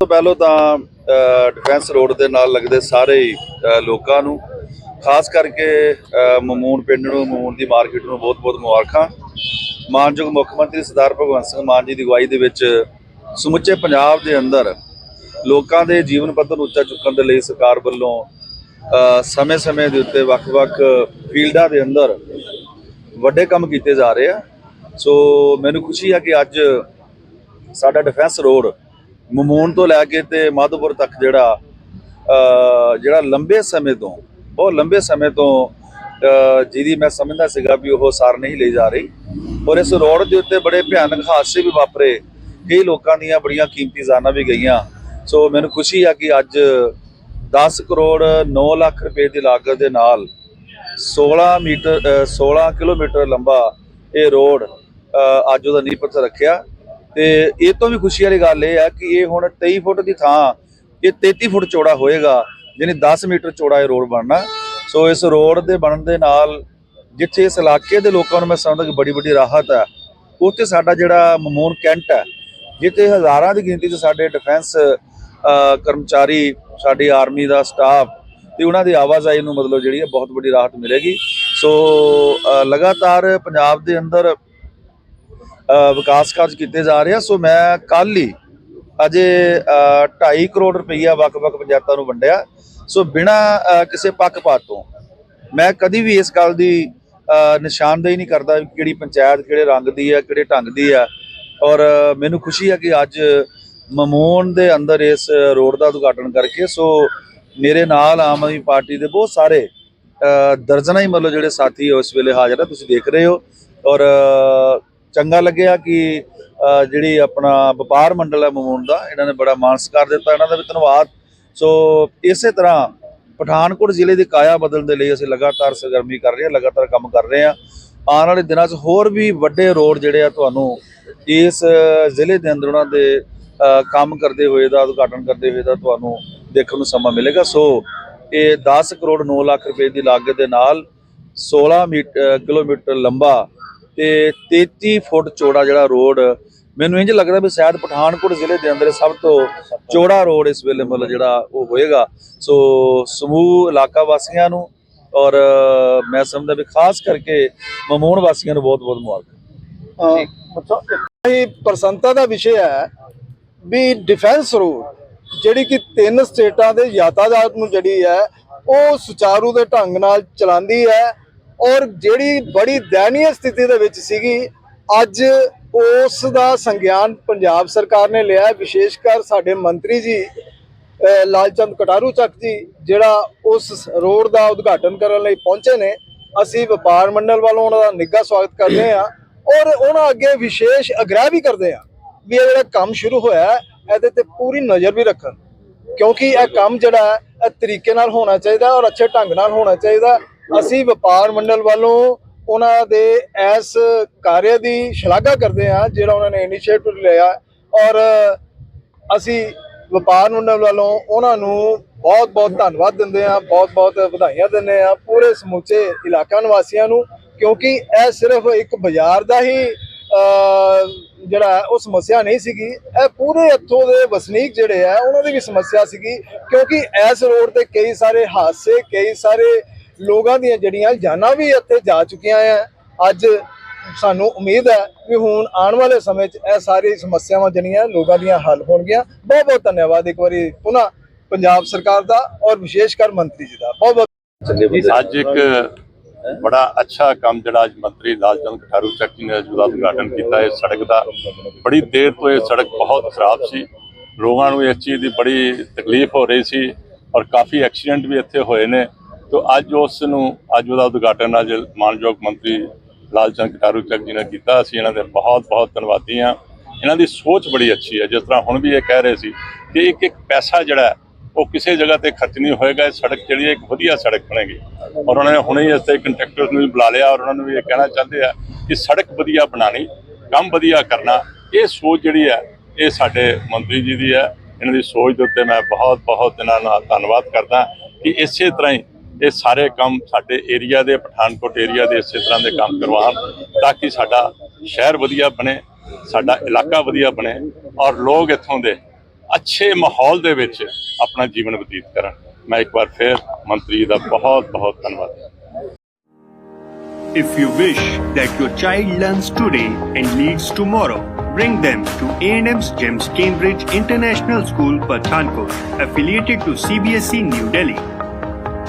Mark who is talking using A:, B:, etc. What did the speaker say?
A: ਪਹਿਲੋ ਪਹਿਲਾਂ ਤਾਂ defence road ਦੇ ਨਾਲ ਲੱਗਦੇ ਸਾਰੇ ਹੀ, ਲੋਕਾਂ ਨੂੰ ਖਾਸ ਕਰਕੇ ਅ, ਮਮੂਨ ਪਿੰਡ ਨੂੰ ਮਮੂਨ ਦੀ ਮਾਰਕੀਟ ਨੂੰ ਬਹੁਤ-ਬਹੁਤ ਮੁਬਾਰਕਾਂ। ਮਾਨਯੋਗ ਮੁੱਖ ਮੰਤਰੀ ਸਰਦਾਰ ਭਗਵੰਤ ਸਿੰਘ ਮਾਨ ਜੀ ਦੀ ਅਗਵਾਈ ਦੇ ਵਿੱਚ ਸਮੁੱਚੇ ਪੰਜਾਬ ਦੇ ਅੰਦਰ ਲੋਕਾਂ ਦੇ ਜੀਵਨ ਪੱਧਰ ਨੂੰ ਉੱਚਾ ਚੁੱਕਣ ਦੇ ਲਈ ਸਰਕਾਰ ਵੱਲੋਂ ਸਮੇਂ-ਸਮੇਂ ਦੇ ਉੱਤੇ ਵੱਖ-ਵੱਖ ਫੀਲਡਾਂ ਦੇ ਅੰਦਰ ਵੱਡੇ ਕੰਮ ਕੀਤੇ ਜਾ ਰਹੇ ਆ। ਸੋ ਮੈਨੂੰ ਖੁਸ਼ੀ ਆ ਕਿ ਅੱਜ ਸਾਡਾ ਡਿਫੈਂਸ ਰੋਡ ਮਮੂਨ ਤੋਂ ਲੈ ਕੇ ਤੇ ਮਾਧੋਪੁਰ ਤੱਕ ਜਿਹੜਾ ਜਿਹੜਾ ਲੰਬੇ ਸਮੇਂ ਤੋਂ ਬਹੁਤ ਲੰਬੇ ਸਮੇਂ ਤੋਂ ਜਿਹਦੀ ਮੈਂ ਸਮਝਦਾ ਸੀਗਾ ਵੀ ਉਹ ਸਾਰ ਨਹੀਂ ਲਈ ਜਾ ਰਹੀ। ਔਰ ਇਸ ਰੋਡ ਦੇ ਉੱਤੇ ਬੜੇ ਭਿਆਨਕ ਹਾਦਸੇ ਵੀ ਵਾਪਰੇ। ਕਈ ਲੋਕਾਂ ਦੀਆਂ ਬੜੀਆਂ ਕੀਮਤੀ ਜਾਨਾਂ ਵੀ ਗਈਆਂ। ਸੋ ਮੈਨੂੰ ਖੁਸ਼ੀ ਆ ਕਿ ਅੱਜ 10 ਕਰੋੜ 9 ਲੱਖ ਰੁਪਏ ਦੀ ਲਾਗਤ ਦੇ ਨਾਲ 16 ਮੀਟਰ ਅ, 16 ਕਿਲੋਮੀਟਰ ਲੰਬਾ ਇਹ ਰੋਡ ਅੱਜ ਉਹਦਾ ਨੀਂਹ ਪੱਥਰ ਰੱਖਿਆ। ਤੇ ਇਹ ਤੋਂ ਵੀ ਖੁਸ਼ੀ ਵਾਲੀ ਗੱਲ ਇਹ ਆ ਕਿ ਇਹ ਹੁਣ 23 ਫੁੱਟ ਦੀ ਥਾਂ ਇਹ 33 ਫੁੱਟ ਚੌੜਾ ਹੋਏਗਾ। ਜਿਹਨੇ 10 ਮੀਟਰ ਚੌੜਾ ਇਹ ਰੋਡ ਬਣਨਾ। ਸੋ ਇਸ ਰੋਡ ਦੇ ਬਣਨ ਦੇ ਨਾਲ ਜਿੱਥੇ ਇਸ ਇਲਾਕੇ ਦੇ ਲੋਕਾਂ ਨੂੰ ਮੈਂ ਸਮਝਦਾ ਕਿ ਬੜੀ ਵੱਡੀ ਰਾਹਤ ਹੈ, ਉੱਥੇ ਸਾਡਾ ਜਿਹੜਾ ਮਮੂਨ ਕੈਂਟ ਹੈ, ਜਿੱਥੇ ਹਜ਼ਾਰਾਂ ਦੀ ਗਿਣਤੀ 'ਚ ਸਾਡੇ ਡਿਫੈਂਸ ਕਰਮਚਾਰੀ, ਸਾਡੀ ਆਰਮੀ ਦਾ ਸਟਾਫ ਤੇ ਉਹਨਾਂ ਦੀ ਆਵਾਜਾਈ ਨੂੰ ਮਤਲਬ ਜਿਹੜੀ ਹੈ ਬਹੁਤ ਵੱਡੀ ਰਾਹਤ ਮਿਲੇਗੀ। ਸੋ ਲਗਾਤਾਰ ਪੰਜਾਬ ਦੇ ਅੰਦਰ ਵਿਕਾਸ ਕਾਰਜ ਕੀਤੇ ਜਾ ਰਹੇ ਆ। ਸੋ ਮੈਂ ਕੱਲ ਹੀ ਅਜੇ 2.5 ਕਰੋੜ ਰੁਪਈਆ ਵੱਖ-ਵੱਖ ਪੰਚਾਇਤਾਂ ਨੂੰ ਵੰਡਿਆ। ਸੋ ਬਿਨਾ ਕਿਸੇ ਪੱਖਪਾਤ ਤੋਂ ਮੈਂ ਕਦੀ ਵੀ ਇਸ ਗੱਲ ਦੀ ਨਿਸ਼ਾਨਦੇਹੀ ਨਹੀਂ ਕਰਦਾ ਵੀ ਕਿਹੜੀ ਪੰਚਾਇਤ ਕਿਹੜੇ ਰੰਗ ਦੀ ਆ ਕਿਹੜੇ ਢੰਗ ਦੀ ਆ ਔਰ ਮੈਨੂੰ ਖੁਸ਼ੀ ਆ ਕਿ ਅੱਜ ਮਮੋਨ ਦੇ ਅੰਦਰ ਇਸ ਰੋਡ ਦਾ ਉਦਘਾਟਨ ਕਰਕੇ, ਸੋ ਮੇਰੇ ਨਾਲ ਆਮ ਆਦਮੀ ਪਾਰਟੀ ਦੇ ਬਹੁਤ ਸਾਰੇ ਦਰਜਨਾਂ ਹੀ ਮਤਲਬ ਜਿਹੜੇ ਸਾਥੀ ਉਸ ਵੇਲੇ ਹਾਜ਼ਰ ਆ, ਤੁਸੀਂ ਦੇਖ ਰਹੇ ਹੋ। ਔਰ ਚੰਗਾ ਲੱਗਿਆ ਕਿ ਜਿਹੜੀ ਆਪਣਾ ਵਪਾਰ ਮੰਡਲ ਹੈ ਮਮੂਨ ਦਾ, ਇਹਨਾਂ ਨੇ ਬੜਾ ਮਾਣ ਸਤਿਕਾਰ ਦਿੱਤਾ, ਇਹਨਾਂ ਦਾ ਵੀ ਧੰਨਵਾਦ। ਸੋ ਇਸੇ ਤਰ੍ਹਾਂ ਪਠਾਨਕੋਟ ਜ਼ਿਲ੍ਹੇ ਦੀ ਕਾਇਆ ਬਦਲਣ ਦੇ ਲਈ ਅਸੀਂ ਲਗਾਤਾਰ ਸਰਗਰਮੀ ਕਰ ਰਹੇ ਹਾਂ, ਲਗਾਤਾਰ ਕੰਮ ਕਰ ਰਹੇ ਹਾਂ। ਆਉਣ ਵਾਲੇ ਦਿਨਾਂ 'ਚ ਹੋਰ ਵੀ ਵੱਡੇ ਰੋਡ ਜਿਹੜੇ ਆ ਤੁਹਾਨੂੰ ਇਸ ਜ਼ਿਲ੍ਹੇ ਦੇ ਅੰਦਰ ਉਹਨਾਂ ਦੇ ਕੰਮ ਕਰਦੇ ਹੋਏ ਦਾ, ਉਦਘਾਟਨ ਕਰਦੇ ਹੋਏ ਦਾ ਤੁਹਾਨੂੰ ਦੇਖਣ ਨੂੰ ਸਮਾਂ ਮਿਲੇਗਾ। ਸੋ ਇਹ 10 ਕਰੋੜ 9 ਲੱਖ ਰੁਪਏ ਦੀ ਲਾਗਤ ਦੇ ਨਾਲ 16 ਮੀਟਰ ਕਿਲੋਮੀਟਰ ਲੰਬਾ ਤੇ 33 ਫੁੱਟ ਚੌੜਾ ਜਿਹੜਾ ਰੋਡ ਮੈਨੂੰ ਇੰਜ ਲੱਗਦਾ ਵੀ ਸ਼ਾਇਦ ਪਠਾਨਕੋਟ ਜ਼ਿਲ੍ਹੇ ਦੇ ਅੰਦਰ ਸਭ ਤੋਂ ਚੌੜਾ ਰੋਡ ਇਸ ਵੇਲੇ ਮਤਲਬ ਜਿਹੜਾ ਉਹ ਹੋਏਗਾ। ਸੋ ਸਮੂਹ ਇਲਾਕਾ ਵਾਸੀਆਂ ਨੂੰ ਔਰ ਮੈਂ ਸਮਝਦਾ ਵੀ ਖਾਸ ਕਰਕੇ ਮਮੂਨ ਵਾਸੀਆਂ ਨੂੰ ਬਹੁਤ ਬਹੁਤ ਮੁਬਾਰਕ।
B: ਇਹ ਪ੍ਰਸੰਨਤਾ ਦਾ ਵਿਸ਼ੇ ਹੈ ਵੀ ਡਿਫੈਂਸ ਰੋਡ, ਜਿਹੜੀ ਕਿ ਤਿੰਨ ਸਟੇਟਾਂ ਦੇ ਯਾਤਾਯਾਤ ਨੂੰ ਜਿਹੜੀ ਹੈ, ਉਹ ਸੁਚਾਰੂ ਦੇ ਢੰਗ ਨਾਲ ਚਲਾਉਂਦੀ ਹੈ ਔਰ ਜਿਹੜੀ ਬੜੀ ਦਇਨੀय ਸਥਿਤੀ ਦੇ ਵਿੱਚ ਸੀਗੀ, ਅੱਜ ਉਸ ਦਾ ਸੰਗਿਆਨ ਪੰਜਾਬ ਸਰਕਾਰ ਨੇ ਲਿਆ ਵਿਸ਼ੇਸ਼ ਕਰ ਸਾਡੇ ਮੰਤਰੀ ਜੀ ਲਾਲਚੰਦ ਕਟਾਰੂ ਚੱਕ ਜੀ, ਜਿਹੜਾ ਉਸ ਰੋਡ ਦਾ ਉਦਘਾਟਨ ਕਰਨ ਲਈ ਪਹੁੰਚੇ ਨੇ। ਅਸੀਂ ਵਪਾਰ ਮੰਡਲ ਵੱਲੋਂ ਉਹਨਾਂ ਦਾ ਨਿੱਘਾ ਸਵਾਗਤ ਕਰਦੇ ਹਾਂ ਔਰ ਉਹਨਾਂ ਅੱਗੇ ਵਿਸ਼ੇਸ਼ ਅਗਰਾਹ ਵੀ ਕਰਦੇ ਹਾਂ ਵੀ ਇਹ ਜਿਹੜਾ ਕੰਮ ਸ਼ੁਰੂ ਹੋਇਆ ਇਹਦੇ ਤੇ ਪੂਰੀ ਨਜ਼ਰ ਵੀ ਰੱਖਣ। ਕਿਉਂਕਿ ਇਹ ਕੰਮ ਜਿਹੜਾ ਹੈ, ਇਹ ਤਰੀਕੇ ਨਾਲ ਹੋਣਾ ਚਾਹੀਦਾ ਔਰ ਅੱਛੇ ਢੰਗ ਨਾਲ ਹੋਣਾ ਚਾਹੀਦਾ ਅਸੀਂ ਵਪਾਰ ਮੰਡਲ ਵੱਲੋਂ ਉਹਨਾਂ ਦੇ ਇਸ ਕਾਰਜ ਦੀ ਸ਼ਲਾਘਾ ਕਰਦੇ ਹਾਂ, ਜਿਹੜਾ ਉਹਨਾਂ ਨੇ ਇਨੀਸ਼ੀਏਟਿਵ ਲਿਆ। ਔਰ ਅਸੀਂ ਵਪਾਰ ਮੰਡਲ ਵੱਲੋਂ ਉਹਨਾਂ ਨੂੰ ਬਹੁਤ ਬਹੁਤ ਧੰਨਵਾਦ ਦਿੰਦੇ ਹਾਂ ਬਹੁਤ ਬਹੁਤ ਵਧਾਈਆਂ ਦਿੰਦੇ ਹਾਂ ਪੂਰੇ ਸਮੁੱਚੇ ਇਲਾਕਾ ਨਿਵਾਸੀਆਂ ਨੂੰ, ਕਿਉਂਕਿ ਇਹ ਸਿਰਫ ਇੱਕ ਬਾਜ਼ਾਰ ਦਾ ਹੀ ਜਿਹੜਾ ਉਹ ਸਮੱਸਿਆ ਨਹੀਂ ਸੀਗੀ। ਇਹ ਪੂਰੇ ਇੱਥੋਂ ਦੇ ਵਸਨੀਕ ਜਿਹੜੇ ਆ ਉਹਨਾਂ ਦੀ ਵੀ ਸਮੱਸਿਆ ਸੀਗੀ, ਕਿਉਂਕਿ ਇਸ ਰੋਡ ਤੇ ਕਈ ਸਾਰੇ ਹਾਦਸੇ, ਕਈ ਸਾਰੇ ਲੋਕਾਂ ਦੀਆਂ ਜਿਹੜੀਆਂ ਜਾਨਾਂ ਵੀ ਇੱਥੇ ਜਾ ਚੁੱਕੀਆਂ ਆ। ਅੱਜ ਸਾਨੂੰ ਉਮੀਦ ਹੈ ਕਿ ਹੁਣ ਆਉਣ ਵਾਲੇ ਸਮੇਂ 'ਚ ਇਹ ਸਾਰੀ ਸਮੱਸਿਆਵਾਂ ਜਿਹੜੀਆਂ ਲੋਕਾਂ ਦੀਆਂ ਹੱਲ ਹੋਣਗੀਆਂ। ਬਹੁਤ ਬਹੁਤ ਧੰਨਵਾਦ ਇੱਕ ਵਾਰੀ ਪੁਨः ਪੰਜਾਬ ਸਰਕਾਰ ਦਾ ਔਰ ਵਿਸ਼ੇਸ਼ ਕਰ ਮੰਤਰੀ ਜੀ ਦਾ। ਬਹੁਤ ਬਹੁਤ
C: ਅੱਜ ਇੱਕ ਬੜਾ ਅੱਛਾ ਕੰਮ ਜਿਹੜਾ ਅੱਜ ਮੰਤਰੀ ਲਾਲਚੰਦ ਕਠਾਰੂ ਚੱਕ ਜੀ ਨੇ ਅੱਜ ਉਹਦਾ ਉਦਘਾਟਨ ਕੀਤਾ। ਹੈ ਸੜਕ ਦਾ ਬੜੀ ਦੇਰ ਤੋਂ ਇਹ ਸੜਕ ਬਹੁਤ ਖਰਾਬ ਸੀ। ਲੋਕਾਂ ਨੂੰ ਇਸ ਚੀਜ਼ ਦੀ ਬੜੀ ਤਕਲੀਫ ਹੋ ਰਹੀ ਸੀ ਔਰ ਕਾਫੀ ਐਕਸੀਡੈਂਟ ਵੀ ਇੱਥੇ ਹੋਏ ਨੇ। ਤੋਂ ਅੱਜ ਉਸ ਨੂੰ, ਅੱਜ ਉਹਦਾ ਉਦਘਾਟਨ ਅੱਜ ਮਾਨਯੋਗ ਮੰਤਰੀ ਲਾਲਚੰਦ ਕਠਾਰੂ ਚੱਕ ਜੀ ਨੇ ਕੀਤਾ। ਅਸੀਂ ਇਹਨਾਂ ਦੇ ਬਹੁਤ ਬਹੁਤ ਧੰਨਵਾਦੀ ਹਾਂ। ਇਹਨਾਂ ਦੀ ਸੋਚ ਬੜੀ ਅੱਛੀ ਹੈ। ਜਿਸ ਤਰ੍ਹਾਂ ਹੁਣ ਵੀ ਇਹ ਕਹਿ ਰਹੇ ਸੀ ਕਿ ਇੱਕ ਇੱਕ ਪੈਸਾ ਜਿਹੜਾ ਉਹ ਕਿਸੇ ਜਗ੍ਹਾ ਤੇ ਖਰਚ ਨਹੀਂ ਹੋਏਗਾ। ਇਹ ਸੜਕ ਜਿਹੜੀ ਹੈ, ਇੱਕ ਵਧੀਆ ਸੜਕ ਬਣੇਗੀ। ਔਰ ਉਹਨਾਂ ਨੇ ਹੁਣੇ ਹੀ ਇਸ ਤੇ ਕੰਟਰੈਕਟਰਸ ਨੂੰ ਵੀ ਬੁਲਾ ਲਿਆ ਔਰ ਉਹਨਾਂ ਨੂੰ ਵੀ ਇਹ ਕਹਿਣਾ ਚਾਹੁੰਦੇ ਆ ਕਿ ਸੜਕ ਵਧੀਆ ਬਣਾਣੀ ਕੰਮ ਵਧੀਆ ਕਰਨਾ, ਇਹ ਸੋਚ ਜਿਹੜੀ ਹੈ, ਇਹ ਸਾਡੇ ਮੰਤਰੀ ਜੀ ਦੀ ਹੈ। ਇਹਨਾਂ ਦੀ ਸੋਚ ਦੇ ਉੱਤੇ ਮੈਂ ਬਹੁਤ ਬਹੁਤ ਇਹਨਾਂ ਦਾ ਧੰਨਵਾਦ ਕਰਦਾ ਕਿ ਇਸੇ ਤਰ੍ਹਾਂ ਹੀ ਇਹ ਸਾਰੇ ਕੰਮ ਸਾਡੇ ਏਰੀਆ ਦੇ ਪਠਾਨਕੋਟ ਏਰੀਆ ਦੇ ਇਸੇ ਤਰ੍ਹਾਂ ਦੇ ਕੰਮ ਕਰਵਾਉਣ ਤਾਂ ਕਿ ਸਾਡਾ ਸ਼ਹਿਰ ਵਧੀਆ ਬਣੇ ਸਾਡਾ ਇਲਾਕਾ ਵਧੀਆ ਬਣੇ ਔਰ ਲੋਕ ਇੱਥੋਂ ਦੇ ਅੱਛੇ ਮਾਹੌਲ ਦੇ ਵਿੱਚ ਆਪਣਾ ਜੀਵਨ ਬਤੀਤ ਕਰਨ ਮੈਂ ਇੱਕ ਵਾਰ ਫਿਰ ਮੰਤਰੀ ਦਾ ਬਹੁਤ ਬਹੁਤ ਧੰਨਵਾਦ
D: If you wish that your child learns today and leads tomorrow, bring them to A&M's GEMS Cambridge International School, Pathankot, affiliated to CBSE New Delhi.